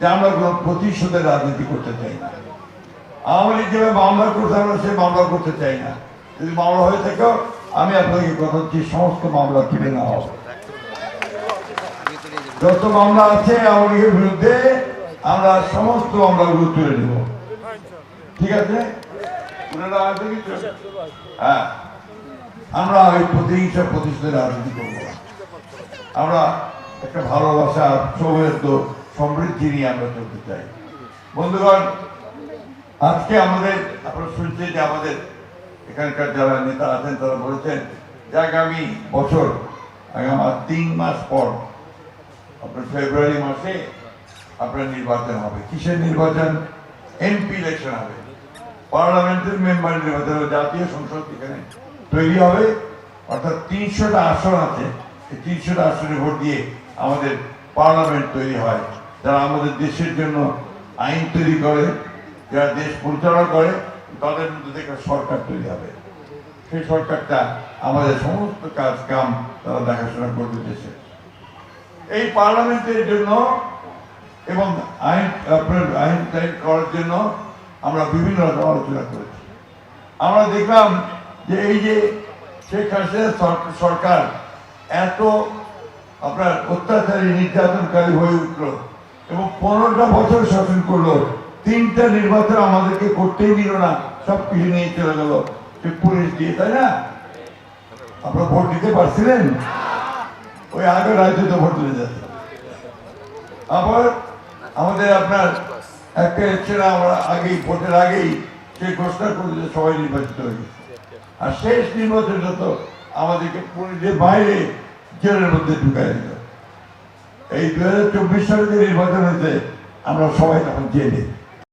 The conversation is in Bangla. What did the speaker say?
যে আমরা কোনো প্রতিশোধের রাজনীতি করতে চাই না। আওয়ামী লীগ যেভাবে মামলা করতে আমরা সে মামলা করতে চাই না। যদি মামলা হয়ে থাকে, আমি আপনাকে কথা হচ্ছি সমস্ত মামলা তুলে নেওয়া হবে। যত মামলা আছে আওয়ামী লীগের বিরুদ্ধে, আমরা সমস্ত মামলাগুলো তুলে নেব। ঠিক আছে? হ্যাঁ। আমরা ওই প্রতিহিংসা প্রতিশোধের রাজনীতি করব আমরা একটা ভালোবাসা সৌহার্দ্য সমৃদ্ধি নিয়ে আমরা চলতে চাই। বন্ধুগণ, আজকে আমাদের, আপনারা শুনছেন যে আমাদের এখানকার যারা নেতা আছেন, তারা বলেছেন যে আগামী বছর, আগামী তিন মাস পর, আপনার ফেব্রুয়ারি মাসে আপনার নির্বাচন হবে। কিসের নির্বাচন? এমপি ইলেকশন হবে। পার্লামেন্টের মেম্বার নির্বাচন হবে, জাতীয় সংসদ এখানে তৈরি হবে। অর্থাৎ তিনশোটা আসন আছে। এই তিনশোটা আসনে ভোট দিয়ে আমাদের পার্লামেন্ট তৈরি হয়। যারা আমাদের দেশের জন্য আইন তৈরি করে, যারা দেশ পরিচালনা করে, তাদের মধ্যে থেকে সরকার তৈরি হবে। সেই সরকারটা আমাদের সমস্ত কাজ, কাম তারা দেখাশোনা করবে দেশে। এই পার্লামেন্টের জন্য এবং আইন, আপনার আইন টাইন করার জন্য আমরা বিভিন্ন রকম আলোচনা করেছি। আমরা দেখলাম যে এই যে শেখ হাসিনা সরকার এত আপনার অত্যাচারী, নির্যাতনকারী হয়ে উঠল। এবং পনেরোটা বছর শাসন করল। তিনটা নির্বাচন আমাদেরকে করতেই দিল না, সব কিছু নিয়ে চলে গেল। পুলিশ দিয়ে, তাই না? আপনারা ভোট দিতে পারছিলেন? ওই আগে রাজ্যতে ভোট দিতে যাচ্ছে। আবার আমাদের আপনার একটা ইলেকশনে আমরা আগেই, ভোটের আগেই সে ঘোষণা করে যে সবাই নির্বাচিত হয়ে গেছে। আর শেষ নির্বাচনটা তো আমাদেরকে পুলিশের বাইরে জেলের মধ্যে ঢুকাই দিল। এই দু হাজার চব্বিশ সালে যে নির্বাচন হয়েছে আমরা সবাই তখন জেলে